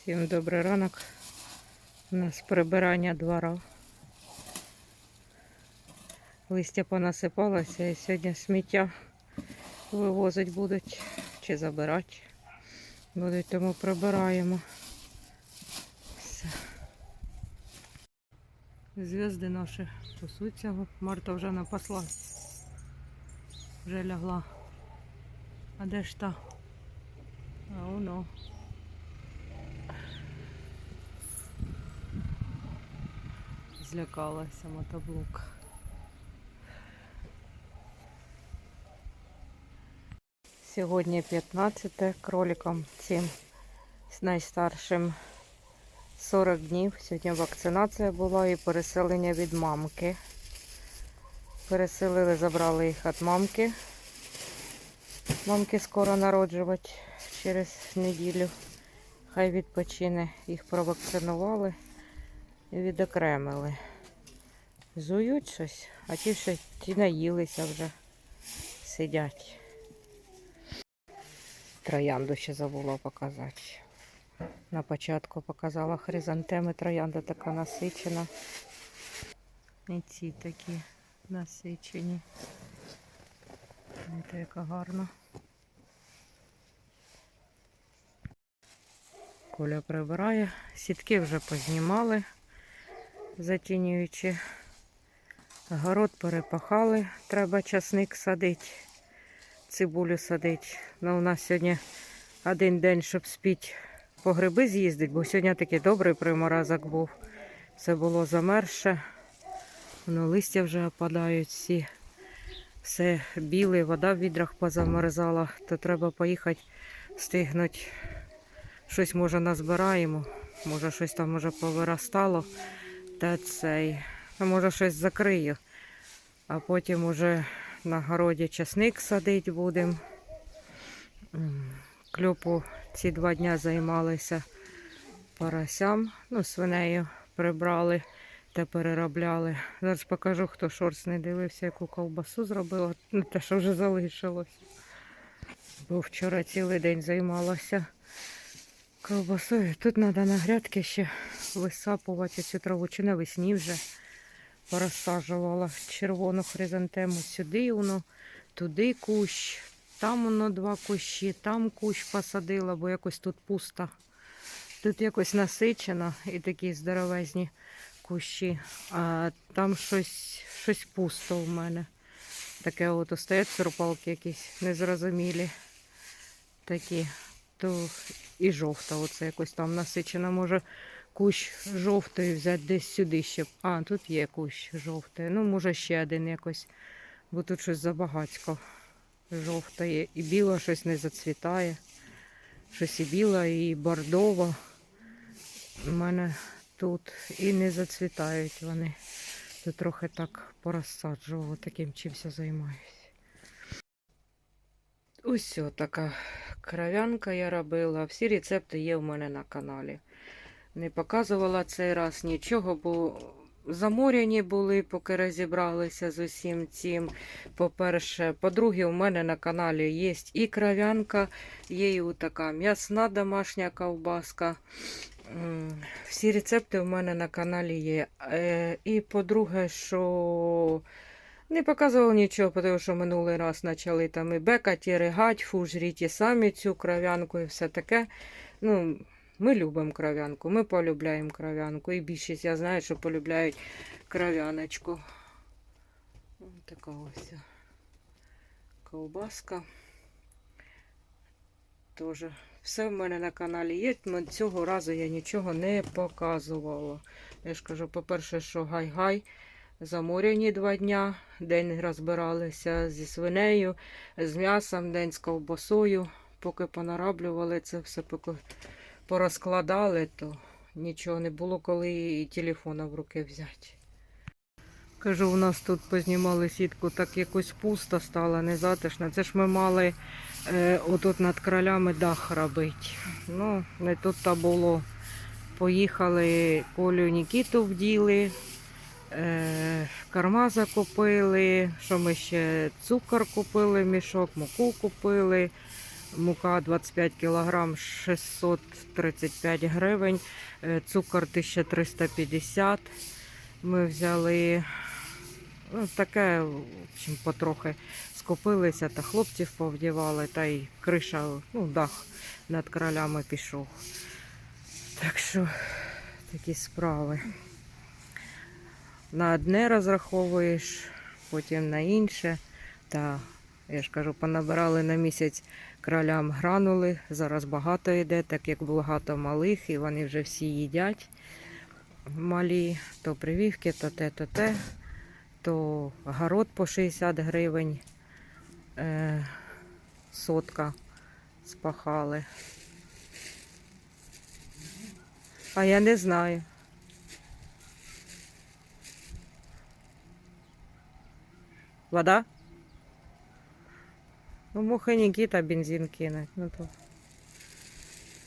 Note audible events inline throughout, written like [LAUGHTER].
Всім добрий ранок. У нас прибирання двора. Листя понасипалося і сьогодні сміття вивозить будуть чи забирати. Будуть, тому прибираємо. Все. Зв'язки наші пасуться. Марта вже напаслась. Вже лягла. А де ж та? А воно. Злякалася мотоблок. Сьогодні 15 кроликам цим з найстаршим 40 днів. Сьогодні вакцинація була і переселення від мамки. Переселили, забрали їх від мамки. Мамки скоро народжувати через неділю. Хай відпочине. Їх провакцинували відокремили. Зують щось, а ті ще ті наїлися вже. Сидять. Троянду ще забула показати. На початку показала хризантеми. Троянда така насичена. І ці такі насичені. Знаєте, яка гарна. Коля прибирає. Сітки вже познімали, затінюючи. Город перепахали, треба часник садити, цибулю садити. Ну, у нас сьогодні один день, щоб спіть по гриби з'їздити, бо сьогодні такий добрий приморозок був. Все було замерше. Воно листя вже опадають всі. Все біле, вода в відрах позамерзала, то треба поїхати встигнути. Щось може назбираємо, може щось там може повиростало. Та цей. А може щось закрию. А потім уже на городі часник садити будемо. Кльопу ці два дня займалися поросям. Ну, свинею прибрали та переробляли. Зараз покажу, хто шорт не дивився, яку ковбасу зробила. Ну, те, що вже залишилось. Бо вчора цілий день займалася ковбасою. Тут треба на грядки ще висапувати цю траву. Чи навесні вже порозсаджувала червону хризантему сюди, воно, туди кущ, там воно два кущі, там кущ посадила, бо якось тут пусто. Тут якось насичено і такі здоровезні кущі, а там щось, щось пусто в мене. Таке от стоять сурпалки якісь незрозумілі. Такі. То і жовта, оце якось там насичена. Може кущ жовтий взяти десь сюди ще. А, тут є кущ жовтий. Ну, може ще один якось, бо тут щось забагацько жовтає. І біла щось не зацвітає. Щось і біла, і бордова. У мене тут і не зацвітають вони. Тут трохи так порозсаджувала, таким чимся займаюся. Ось така кров'янка я робила. Всі рецепти є в мене на каналі. Не показувала цей раз нічого, бо заморяні були, поки розібралися з усім цим. По-перше, по-друге, у мене на каналі є і кров'янка, є і така м'ясна домашня ковбаска. Всі рецепти в мене на каналі є. Е, І по-друге, що не показував нічого, тому що минулий раз почали там і бекати, і ригать, фу, жріть і самі цю кров'янку і все таке. Ну, ми любимо кров'янку, ми полюбляємо кров'янку. І більшість я знаю, що полюбляють кров'яночку. Така ось ковбаска. Тоже все в мене на каналі є. но Цього разу я нічого не показувала. Я ж кажу, по-перше, що гай-гай. Заморяні два дня. День розбиралися зі свинею, з м'ясом, день з ковбасою. Поки понараблювали це все, порозкладали, то нічого не було, коли і телефона в руки взяти. Кажу, у нас тут познімали сітку, так якось пусто стало, незатишно. Це ж ми мали е, отут над кролями дах робити. Ну, не тут то було. Поїхали Колю Нікіту вділи, корма закупили, що ми ще цукор купили, мішок, муку купили, мука 25 кг 635 гривень, е, цукор 1350. Ми взяли ну, таке, в общем, потрохи скупилися, та хлопців повдівали, та й криша, ну, дах над королями пішов. Так що такі справи. На одне розраховуєш, потім на інше. Та я ж кажу, понабирали на місяць кролям гранули. Зараз багато йде, так як багато малих, і вони вже всі їдять. Малі, то привівки, то те, то те, то город по 60 гривень е, сотка спахали. А я не знаю. Вода? Ну, мухи Нікіта бензин кинуть. Ну то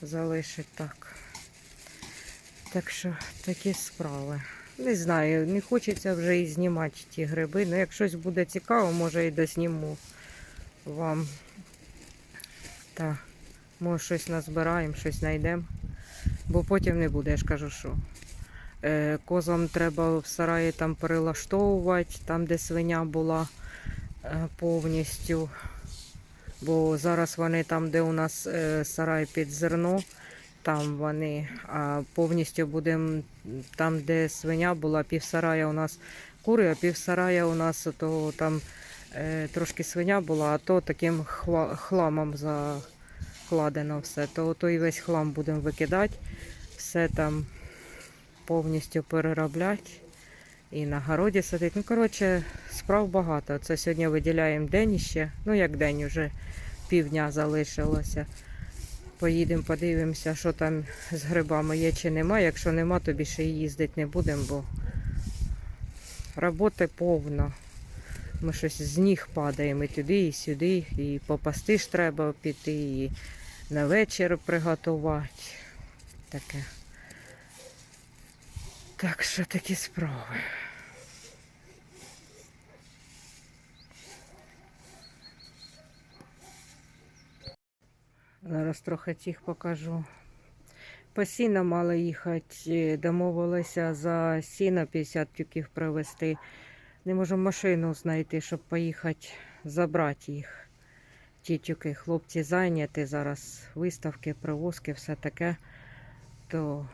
залишить так. Так що такі справи. Не знаю, не хочеться вже і знімати ті гриби. Ну, як щось буде цікаво, може і досніму вам. Та, може щось назбираємо, щось знайдемо. Бо потім не буде, я ж кажу, що. Е, козам треба в сараї там перелаштовувати, там, де свиня була е, повністю. Бо зараз вони там, де у нас е, сарай під зерно, там вони а повністю будемо там, де свиня була, півсарая у нас кури, а півсарая у нас то там трошки свиня була, а то таким хламом закладено все. То той весь хлам будемо викидати, все там повністю переробляти і на городі садити. Ну, коротше, справ багато. Це сьогодні виділяємо день ще. Ну, як день, вже півдня залишилося. Поїдемо, подивимося, що там з грибами є чи нема. Якщо нема, то більше їздити не будемо, бо роботи повно. Ми щось з ніг падаємо і туди, і сюди, і попасти ж треба піти, і на вечір приготувати. Таке. Так що такі справи. Зараз трохи цих покажу. По сіна мала їхати, домовилася за сіна 50 тюків привезти. Не можу машину знайти, щоб поїхати забрати їх. Ті тюки. Хлопці зайняті зараз виставки, привозки, все таке. То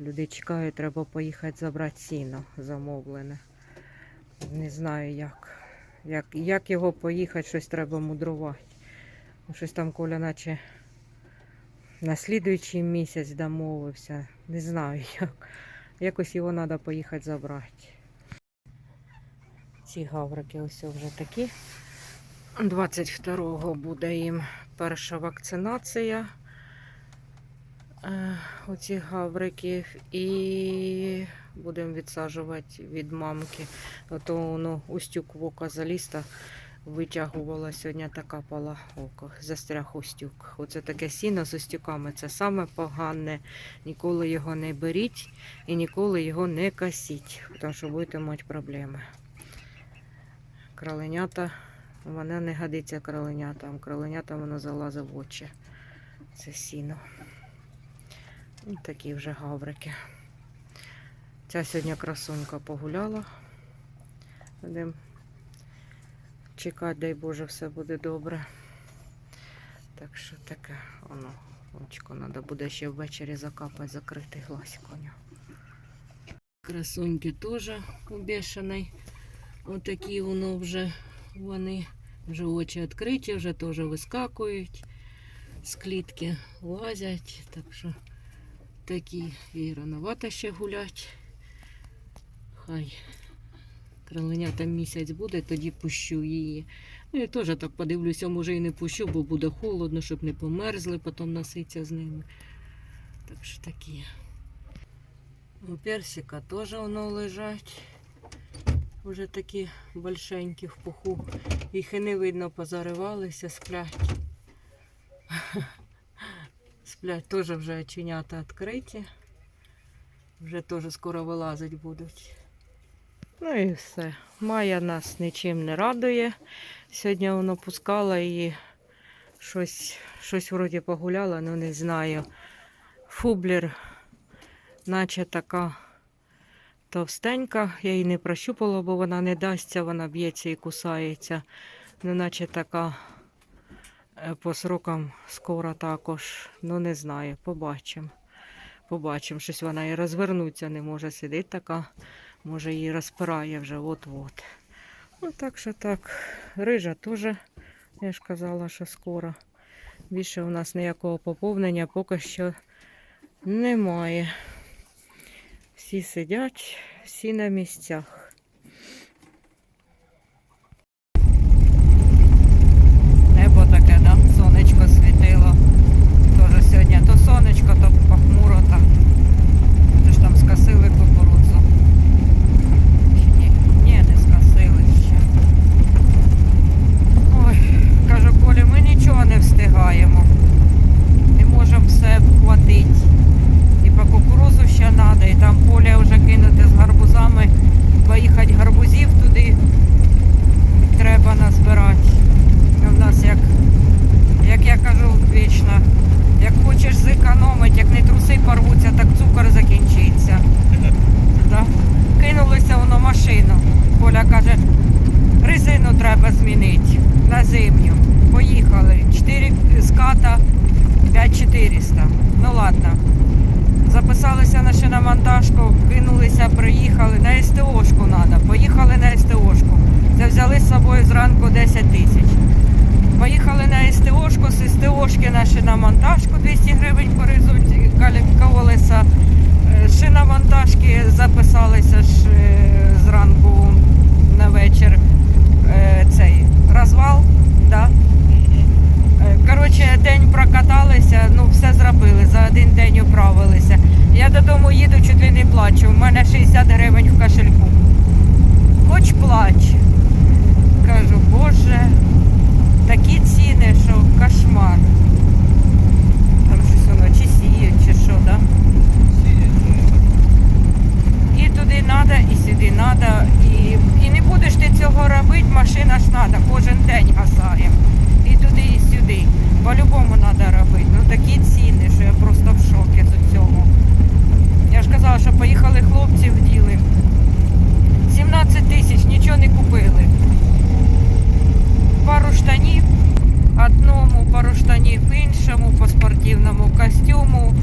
люди чекають, треба поїхати забрати сіно замовлене. Не знаю як. Як, як його поїхати, щось треба мудрувати. Ну, Щось там Коля наче на слідуючий місяць домовився. Не знаю [LAUGHS] як. Якось його треба поїхати забрати. Ці гаврики ось вже такі. 22-го буде їм перша вакцинація оцих гавриків. І будемо відсаджувати від мамки. Ото воно устюк в око залізта витягувала сьогодні та капала око, застряг устюк. Оце таке сіно з устюками. Це саме погане. Ніколи його не беріть і ніколи його не касіть, тому що будете мати проблеми. Кроленята, вона не годиться кроленятам. Кроленятам воно залазить в очі. Це сіно. Ось такі вже гаврики. Ця сьогодні красунька погуляла. Будемо чекати, дай Боже, все буде добре. Так що таке, воно, очко треба буде ще ввечері закапати, закрити глазик у нього. Красуньки теж обішаний. Отакі воно вже вони вже очі відкриті, вже теж вискакують, з клітки лазять. Так що такі і рановато ще гулять. Хай кроленята місяць буде, тоді пущу її. Ну і теж так подивлюся, може і не пущу, бо буде холодно, щоб не померзли, потім носиться з ними. Так що такі. У персика теж воно лежать. Уже такі большенькі в пуху. Їх і не видно, позаривалися, сплять. Сплять теж вже оченята відкриті. Вже теж скоро вилазить будуть. Ну і все. Майя нас нічим не радує. Сьогодні воно пускала її Щось, щось вроді погуляла, ну не знаю. Фублер, наче така товстенька. Я її не прощупала, бо вона не дасться, вона б'ється і кусається. Ну, наче така по срокам скоро також. Ну, не знаю, побачимо. Побачимо, щось вона і розвернуться не може. Сидить така, може її розпирає вже от-от. Ну, так що так. Рижа теж, я ж казала, що скоро. Більше у нас ніякого поповнення поки що немає. Всі сидять, всі на місцях. Небо таке, да? Сонечко світило. Тоже сьогодні то сонечко, то похмуро так. Ти ж там скосили кукурудзу. Чи ні? Ні, не скосили ще. Ой, кажу, Колі, ми нічого не встигаємо. Не можемо все вхватити. І по кукурузу ще треба, і там поле вже кинути з гарбузами, поїхати гарбузів туди треба назбирати. У нас як, як я кажу вічно, як хочеш зекономити, як не труси порвуться, так цукор закінчиться. Да? Кинулися воно машину. Коля каже, резину треба змінити на зимню. Поїхали. 4 ската 5400. Ну ладно. Записалися на шиномонтажку, кинулися, приїхали. На СТОшку треба. Поїхали на СТОшку. Це взяли з собою зранку 10 тисяч. Поїхали на СТОшку, з СТОшки на шиномонтажку 200 гривень коризуть колеса. Е, Шиномонтажки записалися ж е, зранку на вечір. Е, Цей розвал. Да? Е, Коротше, день прокаталися, ну все зробили, за один день управилися. Я додому їду, чуть ли не плачу. У мене 60 гривень в кошельку. Хоч плач. Кажу, боже, такі ціни, що кошмар. Там щось воно чи сіють, чи що, да? І туди треба, і сюди треба. І, і не будеш ти цього робити, машина ж треба, кожен день гасає. І туди, і сюди. По-любому треба робити. Ну такі ціни, що я просто в шокі з цього. Я ж казала, що поїхали хлопці в діли. 17 тисяч, нічого не купили. Пару штанів одному, пару штанів іншому, по спортивному костюму,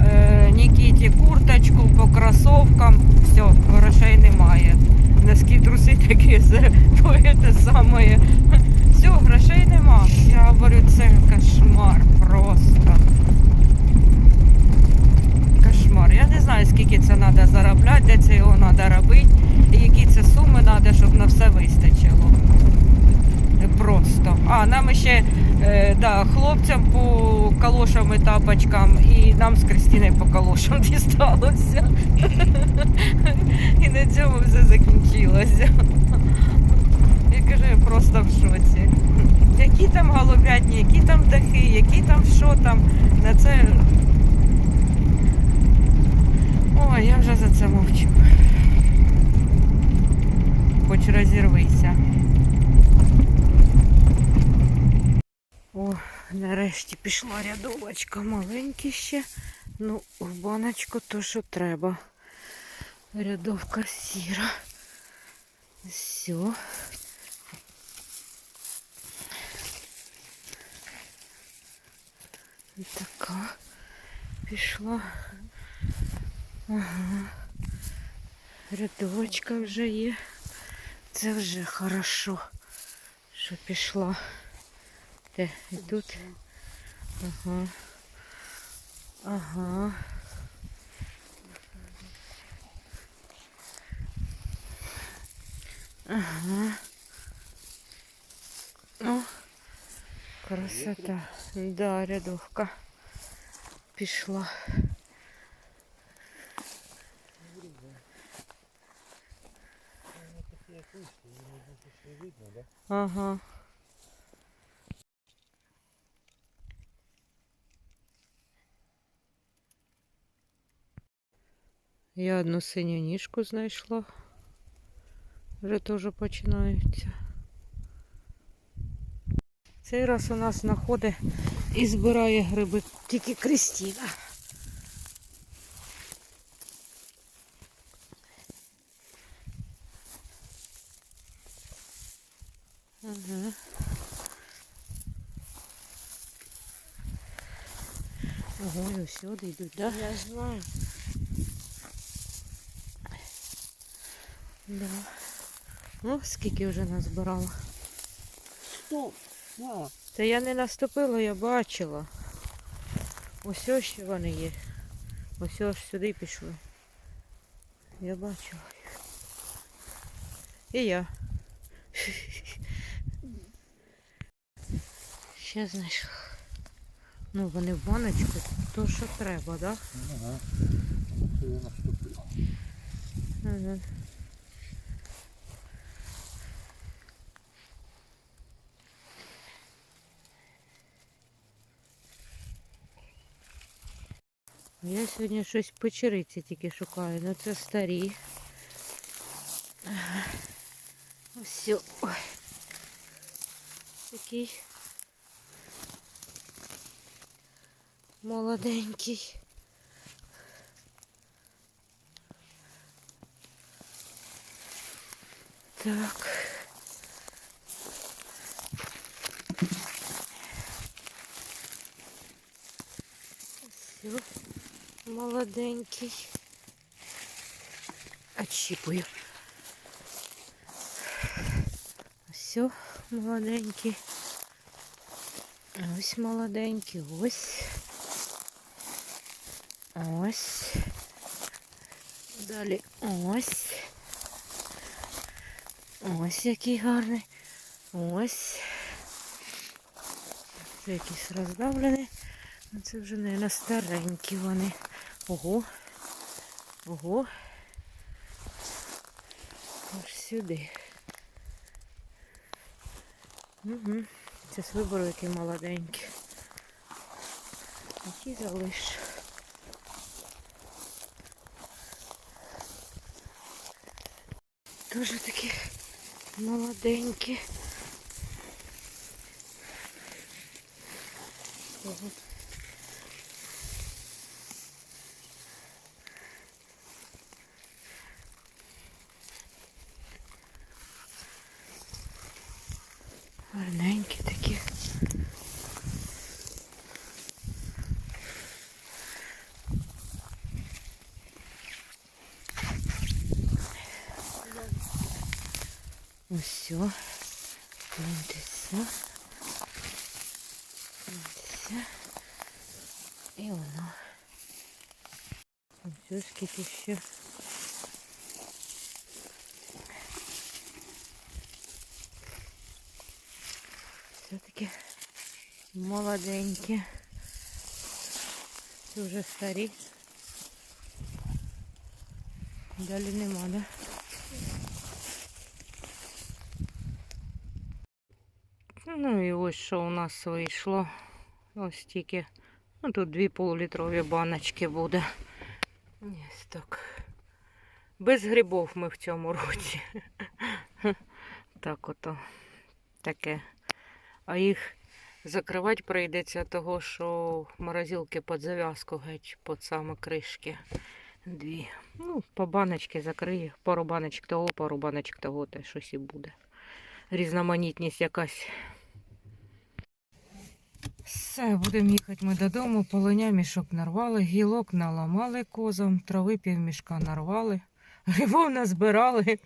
е, Нікіті курточку, по кросовкам. Все, грошей немає. Носки труси такі все, [LAUGHS] це саме. Все, грошей нема. Я говорю, це кошмар просто. Кошмар. Я не знаю, скільки це треба заробляти, де це його треба робити, і які це суми треба, щоб на все вистачило. Просто. А, нам ще е, да, хлопцям по калошам і тапочкам, і нам з Кристиною по калошам [LAUGHS] дісталося. І на цьому все закінчилося. Я кажу, я просто в шоці. Які там голубятні, які там дахи, які там що там. На це. Ой, я вже за це мовчу. Хоч розірвися. О, нарешті пішла рядовочка маленькі ще. Ну, в баночку то, що треба. Рядовка сіра. Все. Така пішла. Ага. Рядовочка вже є. Це вже хорошо, що пішла. Де? І тут. Ага. Ага. Ага. О, красота. Да, рядовка пішла. Ага. Я одну синю ніжку знайшла. Вже теж починається. Цей раз у нас знаходить і збирає гриби тільки Крістіна. Ага. Ого, і йдуть, да? Я знаю. Да. Ну, скільки вже назбирала. Та я не наступила, я бачила. Ось ось ще вони є. Ось ось сюди пішли. Я бачила їх. І я. Ще знайшла. Ну, вони в баночку, то що треба, так? Ага. Це я наступив. Да? Я сьогодні щось печериці тільки шукаю, ну це старі. Ага. Ось. о- Ой. Такий молоденький. Так. Все, Молоденький. Отщипую. Все, молоденький. Ось молоденький, ось. Ось. Далі ось. Ось який гарний. Ось. Це якийсь роздавлений. Ну, Це вже, мабуть, старенькі вони. Ого. Ого. Аж сюди. Угу. Це вибору, який молоденький. Які залиш. Дуже такі молоденькі. Ого. Гарненькі такі. Ось все. Дивіться. Дивіться. І воно. Ось скільки ще. Все-таки молоденькі. Вже старі. Далі нема, да? Ну і ось що у нас вийшло. Ось тільки. Ну тут дві полулітрові баночки буде. Ось так. Без грибов ми в цьому році. [LAUGHS] Так ото. Таке. А їх закривати прийдеться того, що морозилки під зав'язку геть, під саме кришки. Дві. Ну, по баночки закриє. Пару баночок того, пару баночок того, те щось і буде. Різноманітність якась. Все, будемо їхати ми додому. Полоня мішок нарвали, гілок наламали козам, трави півмішка нарвали, [LAUGHS] грибов назбирали.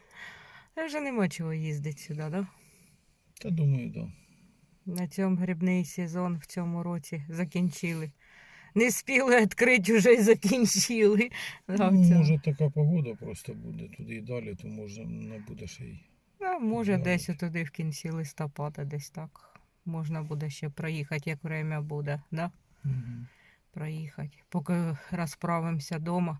Та Вже нема чого їздити сюди, да? Та думаю, да. На цьому грибний сезон в цьому році закінчили. Не спіли відкрити, вже й закінчили. Да, ну, може така погода просто буде туди і далі, то може не буде ще й. А, може, десь туди в кінці листопада, десь так. Можна буде ще проїхати, як время буде, да? Угу. проїхати. Поки розправимося вдома,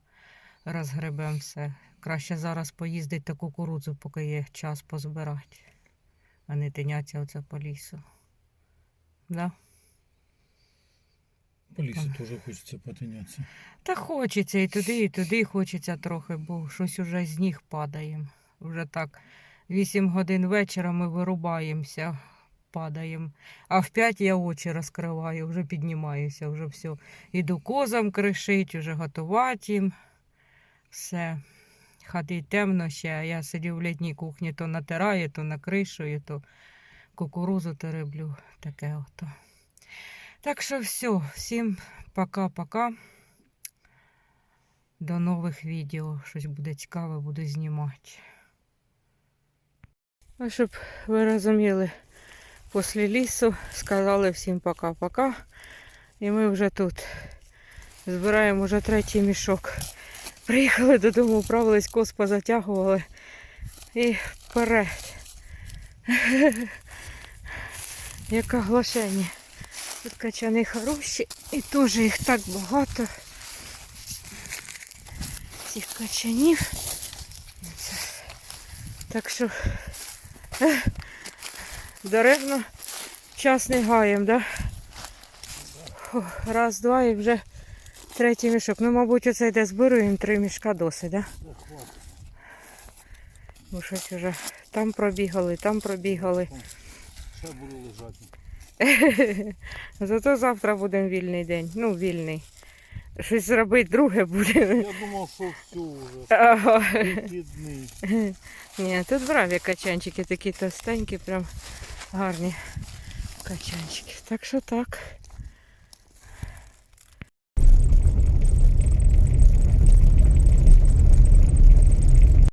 розгребемо все. Краще зараз поїздити та кукурудзу, поки є час позбирати, а не тинятися оце по лісу. Да? По лісу теж хочеться потинятися. Та хочеться і туди, і туди хочеться трохи, бо щось уже з ніг падає. Вже так, 8 годин вечора ми вирубаємося. Падаємо. А в 5 я очі розкриваю, вже піднімаюся, вже все. Іду козам кришить, вже готувати їм. Все. Хати темно ще, а я сидів в літній кухні, то натираю, то накришую, то кукурузу тереблю. Таке ото. Так що все, всім пока-пока. До нових відео. Щось буде цікаве, буду знімати. А щоб ви розуміли, після лісу сказали всім пока-пока. І ми вже тут збираємо вже третій мішок. Приїхали додому, вправились, коз позатягували і вперед. [LAUGHS] Яке оглашення. Тут качани хороші і теж їх так багато. Цих качанів. Так що даремно час не гаєм, да? Раз, два і вже третій мішок. Ну, мабуть, оце йде збируємо три мішка досить, да? Бо щось вже там пробігали, там пробігали. Ще буду лежати. Зато завтра буде вільний день. Ну, вільний. Щось зробити друге буде. Я думав, що все вже. Ага. Ні, тут браві качанчики такі товстенькі, прям гарні качанчики. Так що так.